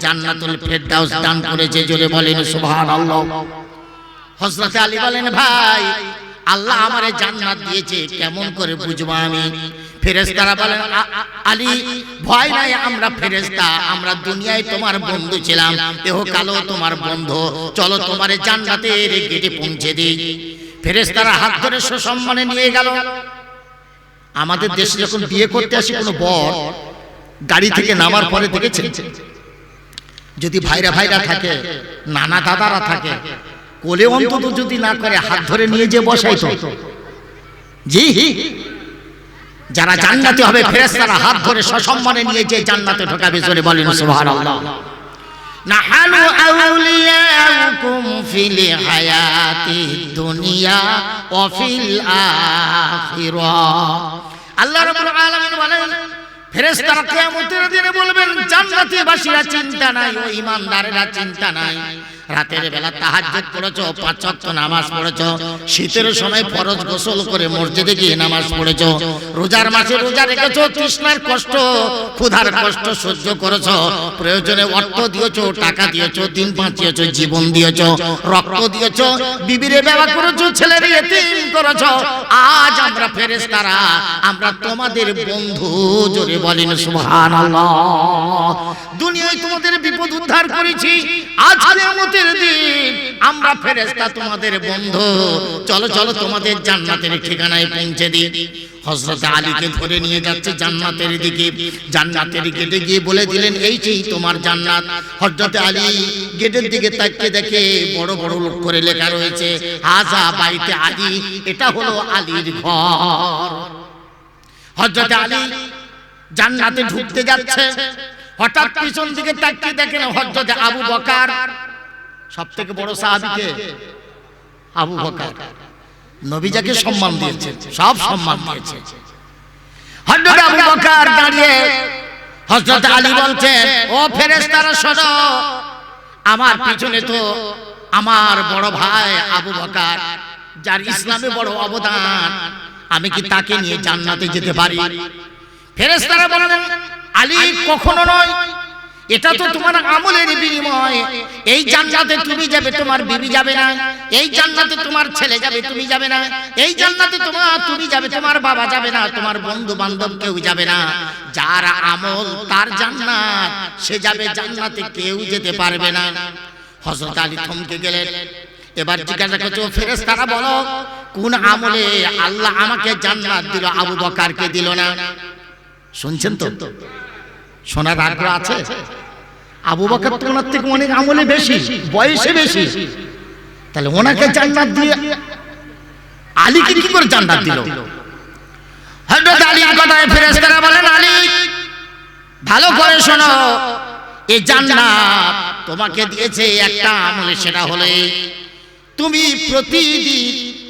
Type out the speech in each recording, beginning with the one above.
জান্নাতুল ফেরদাউস দান করেছে, জোরে বলেন সুবহানাল্লাহ। হযরত আলী বলেন, ভাই, আল্লাহ আমারে জান্নাত দিয়েছে, কেমন করে বুঝব আমি? ফেরেশতারা বলেন, "আ- আ- আলী, ভয় নাই, আমরা ফেরেশতা, আমরা দুনিয়ায় তোমার বন্ধু ছিলাম, দেহ কালো তোমার বন্ধু, চলো তোমারে জান্নাতের গেটে পৌঁছে দিই। ফেরেশতারা হাত ধরে সুসম্মানে নিয়ে গেল। আমাদের দেশে যখন বিয়ে করতে আসে কোনো বর, গাড়ি থেকে নামার পরে দেখেছেন? যদি ভাইরা ভাইরা থাকে নানা দাদারা থাকে কোলে অন্তত যদি না করে হাত ধরে নিয়ে যে বসাই তো জি যারা জান্নাতে হবে ফেরেশতারা হাত ধরে সসম্মানে নিয়ে যে জান্নাতে ঢোকাবে জোরে বলেন সুবহানাল্লাহ। নাহানু আউলিয়াউকুম ফিল হায়াতি দুনিয়া ওয়া ফিল আখিরাহ আল্লাহ রাব্বুল আলামিন বলেন ফেরেশতারা কিয়ামতের দিনে বলবেন জান্নাতিবাসীরা চিন্তা নাই ও ইমানদারেরা চিন্তা নাই। রাতের বেলা তাহাজ্জুদ পড়েছো, পাঁচ ওয়াক্ত নামাজ পড়েছো, শীতের সময় ফরজ গোসল করে মসজিদে গিয়ে নামাজ পড়েছো, রোজার মাসে রোজা রেখেছো, তৃষ্ণার কষ্ট, ক্ষুধার কষ্ট সহ্য করেছ, প্রয়োজনে অর্থ দিয়েছ, টাকা দিয়েছ, দিন বাঁচিয়েছো, জীবন দিয়েছ, রক্ত দিয়েছ, বিবিরে ব্যবহার করেছ, ছেলের এতিম করেছ। আজ আমরা ফেরেশতারা, আমরা তোমাদের বন্ধু, জোরে বলেন সুবহানাল্লাহ। দুনিয়ায় তোমাদের বিপদ উদ্ধার করেছি আজ কিয়ামতের দিন। আমরা ফেরেশতা তোমাদের বন্ধু। চলো চলো, তোমাদের জান্নাতের ঠিকানায় পৌঁছে দিই। হযরত আলীকে ধরে নিয়ে যাচ্ছে জান্নাতের দিকে। জান্নাতের গেটে গিয়ে বলে দিলেন, এই সেই তোমার জান্নাত। হযরত আলী গেটের দিকে তাকিয়ে দেখে বড় বড় লোক করে লেখা রয়েছে, হাজা বাইতে আলী, এটা হলো আলীর ঘর। হযরত আলী জান্নাতে ঢুকতে যাচ্ছে। হঠাৎ পিছন দিকে তাকিয়ে দেখেন হযরত আবু বকর সব থেকে বড় সাহাবীকে আবু বকর। নবী যাকে সম্মান দিয়েছে সব সম্মান দিয়েছে হযরত আবু বকর দাঁড়িয়ে হযরত আলী বলছেন ও ফেরেশতারা শোনো আমার পিছনে তো আমার বড় ভাই আবু বকর যার ইসলামে বড় অবদান আমি কি তাকে নিয়ে জান্নাতে যেতে পারি? ফেরেশতারা বললেন আলী কখনো নয়। এটা তো তোমার আমলের বিনিময়। এই জান্নাতে তুমি যাবে, তোমার বিবি যাবে না। এই জান্নাতে তোমার ছেলে যাবে, তুমি যাবে না। এই জান্নাতে তোমার, তুমি যাবে, তোমার বাবা যাবে না, তোমার বন্ধু বান্ধব কেউ যাবে না। যার আমল তার জান্নাত, সে যাবে জান্নাতে, কেউ যেতে পারবে না। হযরত আলী থমকে গেলেন। এবার জিজ্ঞাসা করছে ফেরেস তারা বলো, কোন আমলে আল্লাহ আমাকে জান্নাত দিল, আবু বকারকে দিল না? শুনছেন তো? শোনার আগ্রহ আছে? আবু বকর তো ওনার থেকে অনেক আমলে বেশি বয়সে বেশি। তাহলে ওনাকে জান্নাত দিয়ে আলীকে কি করে জান্নাত দিল? হযরত আলীর কথায় ফেরেশতারা বলেন আলী ভালো করে শোনো এই জান্নাত তোমাকে দিয়েছে একটা আমলে সেটা হলে তুমি প্রতিদিন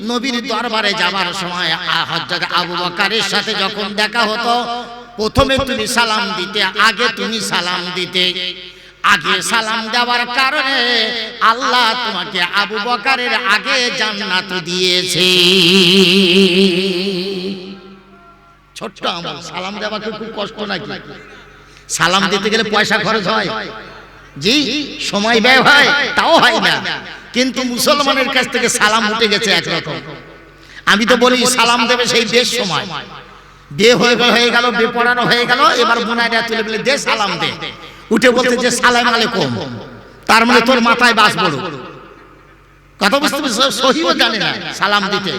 নবীর দরবারে যাবার সময় হযরত আবু বকরের সাথে যখন দেখা হতো প্রথমে তুমি সালাম দিতে আগে তুমি সালাম দিতে। আগে সালাম দেওয়ার কারণে আল্লাহ তোমাকে আবু বকরের আগে জান্নাত দিয়েছে। ছোট্ট আমল সালাম দেওয়াকে খুব কষ্ট নাকি? সালাম দিতে গেলে পয়সা খরচ হয়। জি সময় ব্যয় হয় তাও হয় না। কিন্তু মুসলমানের কাছ থেকে সালাম উঠে গেছে একরকম। আমি তো বলি সালাম দেবে সেই দেশ সময়। বিয়ে হয়ে হয়ে গেল বিয়ে পড়ানো হয়ে গেল এবার বোনাইরা তুলে বলে দে সালাম দে। উঠে বলতে যে সালাম আলাইকুম। তার মানে তোর মাথায় বাস বড় কথা বুঝতে সহিও জানে না। সালাম দিতে।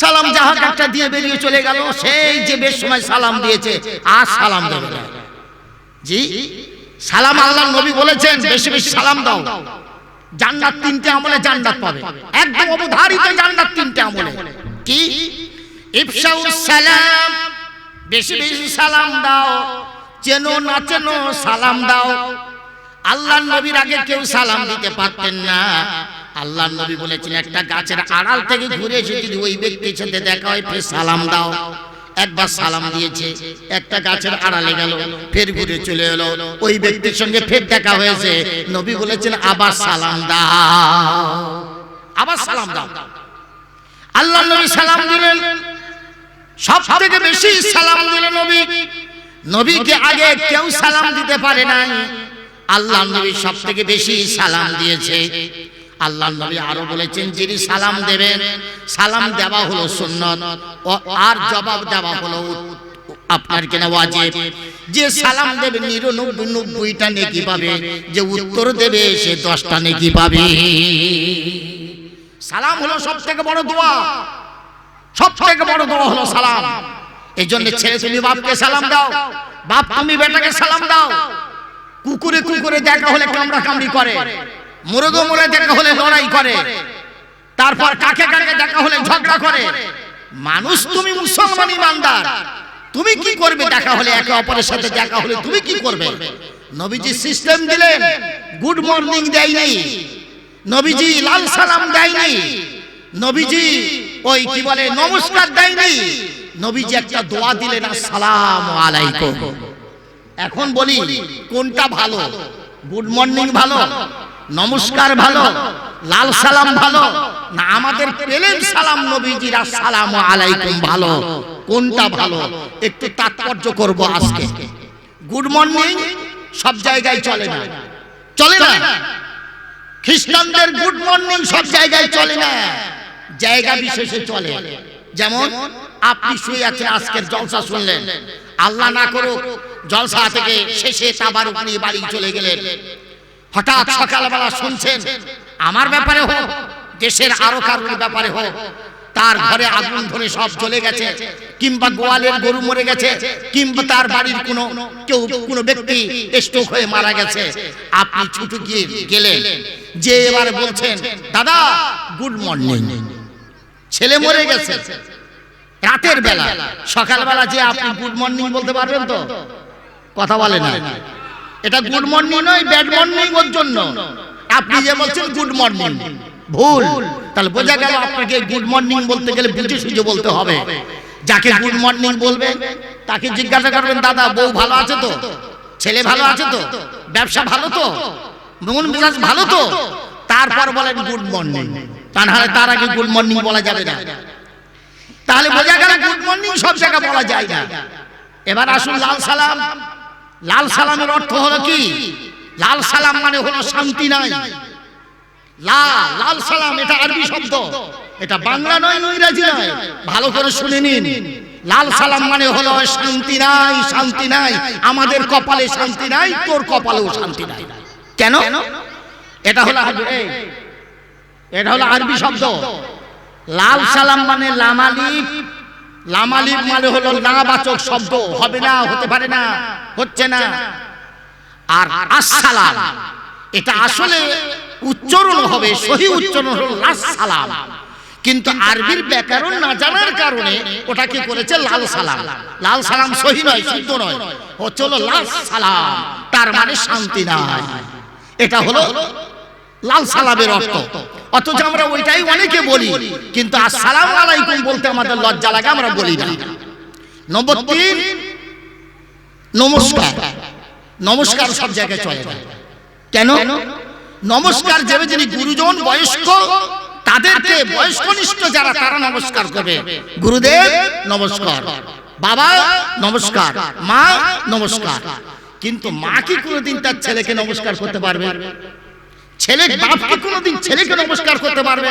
সালাম যা হোক একটা দিয়ে বেরিয়ে চলে গেল সেই যে বেশ সময় সালাম দিয়েছে আর সালাম দেবে না। জি সালাম আল্লাহ নবী বলেছেন বেশি বেশি সালাম দাও। জান্নাত তিনটে আমলে জান্নাত পাবে। একদম অবধারিত জান্নাত তিনটে আমলে। কি? ইফশাউস সালাম। বেশি বেশি সালাম দাও। চেনো না চেনো সালাম দাও। আল্লাহ নবীর আগে কেউ সালাম দিতে পারতেন না। আল্লাহ নবী বলেছেন, একটা গাছের আড়াল থেকে ঘুরে এসে যদি ওই ব্যক্তির সাথে দেখা হয়, ফের সালাম দাও। একবার সালাম দিয়েছে, একটা গাছের আড়ালে গেল, ফের ঘুরে চলে এলো। ওই ব্যক্তির সঙ্গে ফের দেখা হয়েছে। নবী বলেছেন, আবার সালাম দাও। আবার সালাম দাও। আল্লাহ নবী সালাম দিলেন। সব থেকে বেশি সালাম দিলেন নবী। নবীকে আগে কেউ সালাম দিতে পারে নাই। আল্লাহ নবী সব থেকে বেশি সালাম দিয়েছে। আল্লাহ নবী আরও বলেছেন যিনি সালাম দেবেন সালাম দেওয়া হলো সুন্নত। ও আর জবাব দেওয়া হলো আপনার কেনা ওয়াজিব? যে সালাম দেবে নিরানব্বই নব্বইটা নেকি পাবে যে উত্তর দেবে সে দশটা নেকি পাবে। সালাম হলো সব থেকে বড় দোয়া। সব থেকে বড় দোয়া হলো সালাম। এই জন্য ছেলে তুমি বাপকে সালাম দাও। বাপ তুমি বেটাকে সালাম দাও। কুকুরে কুকুরে দেখা হলে কামড়া কামড়ি করে। মুরগো মুরে দেখা হলে লড়াই করে। তারপর কাকে কাকে দেখা হলে ঝগড়া করে? মানুষ তুমি মুসলমান ইমানদার। তুমি কি করবে দেখা হলে একে অপরের সাথে দেখা হলে তুমি কি করবে? নবীজি সিস্টেম দিলেন। গুড মর্নিং দেয়নি। নবীজি লাল সালাম দেয়নি। নবীজি ওই কি বলে নমস্কার দেয়নি। নবীজি একটা দোয়া দিলেন আসসালামু আলাইকুম। এখন বলি কোনটা ভালো? গুড মর্নিং ভালো? নমস্কার ভালো? লাল সালাম ভালো? না আমাদের পেলেন সালাম নবীজির আসসালাম আলাইকুম ভালো। কোনটা ভালো? একটু তাৎপর্য করব আজকে। Good morning? সব জায়গায় চলে না। চলে না। খ্রিস্টানদের গুড মর্নিং সব জায়গায় চলে না। জায়গা বিশেষে চলে। যেমন? আপনি শুয়ে আছেন আজকের জলসা শুনলেন। আল্লাহ না করুক জলসা থেকে শেষে তাবার উপরে বাড়ি চলে গেলেন। হঠাৎ সকালবেলা শুনছেন আমার ব্যাপারে হোক দেশের আরও কারোর ব্যাপারে হোক তার ঘরে আগুন ধরে সব চলে গেছে কিংবা গোয়ালের গরু মরে গেছে কিংবা তার বাড়ির কোনো কেউ কোনো ব্যক্তি স্ট্রোক হয়ে মারা গেছে। আপনি ছুটু গিয়ে গেলেন। যে এবার বলছেন দাদা গুড মর্নিং ছেলে মরে গেছে রাতের বেলা। সকালবেলা যে আপনি গুড মর্নিং বলতে পারবেন তো? কথা বলে না। এটা গুড মর্নিং নয় ব্যাড মর্নিং ওর জন্য। আপনি যে বলছেন গুড মর্নিং ভুল। তাহলে বোঝা গেল আপনাকে গুড মর্নিং বলতে গেলে বুঝে সুঝে বলতে হবে। যাকে গুড মর্নিং বলবেন তাকে জিজ্ঞাসা করবেন দাদা বউ ভালো আছে তো? ছেলে ভালো আছে তো? ব্যবসা ভালো তো? মন মেজাজ ভালো তো? তারপর বলেন গুড মর্নিং তা নাহলে তার আগে গুড মর্নিং বলা যাবে না তাহলে বোঝা গেল গুড মর্নিং সব জায়গায় বলা যায় না। এবার আসুন লাল সালাম। লাল সালামের অর্থ হলো কি? লাল সালাম মানে হলো শান্তি নাই। লা, লাল সালাম এটা আরবি শব্দ। এটা বাংলা নয়, ইংরেজি নয়। ভালো করে শুনে নিন। লাল সালাম মানে হলো শান্তি নাই শান্তি নাই। আমাদের কপালে শান্তি নাই, তোর কপালেও শান্তি নাই। কেন? এটা হলো এটা হলো আরবি শব্দ। লাল সালাম মানে লামালিপ লামালিপ মানে হলো নাবাচক শব্দ। হবে না, হতে পারে না, হচ্ছে না। আর আসসালাম, এটা আসলে উচ্চারণ হবে, সহি উচ্চারণ হলো সালাম কিন্তু আরবির ব্যাকরণ না জানার কারণে ওটা কি করেছে লাল সালাম। লাল সালাম সহি নয়, শুদ্ধ নয়, হচ্ছে হলো লাল সালাম তার মানে শান্তি নাই। এটা হলো লাল সালামের অর্থ। অথচ আমরা ওইটাই অনেকে বলি কিন্তু আসসালামু আলাইকুম বলতে আমাদের লজ্জা লাগে আমরা বলি না। নম্বর তিন নমস্কার। নমস্কার। সব জায়গায় চলে না কেন? নমস্কার যাবে যিনি গুরুজন বয়স্ক তাদেরকে বয়স্কনিষ্ঠ যারা তারা নমস্কার করবে। গুরুদেব নমস্কার। বাবা নমস্কার। মা নমস্কার। কিন্তু মা কি কোনোদিন তার ছেলেকে নমস্কার করতে পারবে? ছেলে বাপ কি কোনোদিন ছেলেকে নমস্কার করতে পারবে?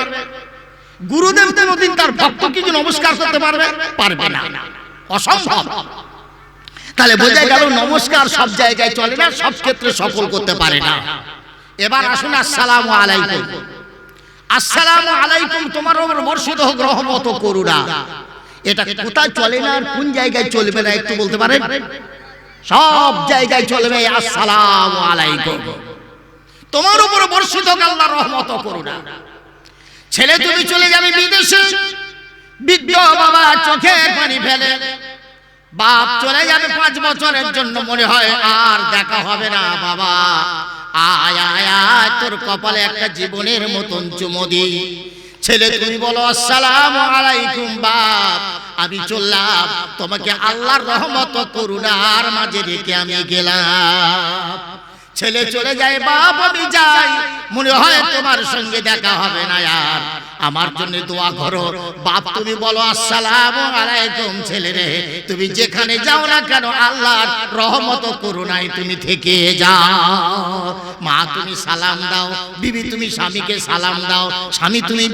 গুরুদেব কোনোদিন তার ভক্তকে কি নমস্কার করতে পারবে? পারবে না। অসম্ভব। তাহলে বোঝা গেল নমস্কার সব জায়গায় চলে না সব ক্ষেত্রে সফল করতে পারে না। এবার আসুন আসসালামু আলাইকুম। আসসালামু আলাইকুম। তোমার ওপর বর্ষিত হোক রহমত করুণা। এটা কোথায় চলে না আর কোন জায়গায় চলবে না একটু বলতে পারেন? সব জায়গায় চলবে আসসালামু আলাইকুম। তোমার উপর বর্ষিত আল্লাহ রহমত করুণা। ছেলে তুমি চলে যাবে বিদেশে। বৃদ্ধ বাবা চোখের পানি ফেলে। বাপ চলে যাবে পাঁচ বছরের জন্য মনে হয় আর দেখা হবে না বাবা। আয় আয় আয় তোর কপালে একটা জীবনের মতন চুমদি ছেলে তুমি বলো আসসালামু আলাইকুম বাপ। আমি চললাম তোমাকে আল্লাহর রহমত করুণার মাঝে রেখে আমি গেলাম। ছেলে চলে যায় বাপ আমি যাই। মনে হয় তোমার সঙ্গে দেখা হবে না আর। আমার জন্য দোয়া করো। বাপ তুমি বলো আসসালামু আলাইকুম ছেলে রে। তুমি যেখানে যাও না কেন আল্লাহর রহমত করুণায় তুমি থেকে যাও। মা তুমি সালাম দাও। বিবি তুমি স্বামীকে সালাম দাও। স্বামী তুমি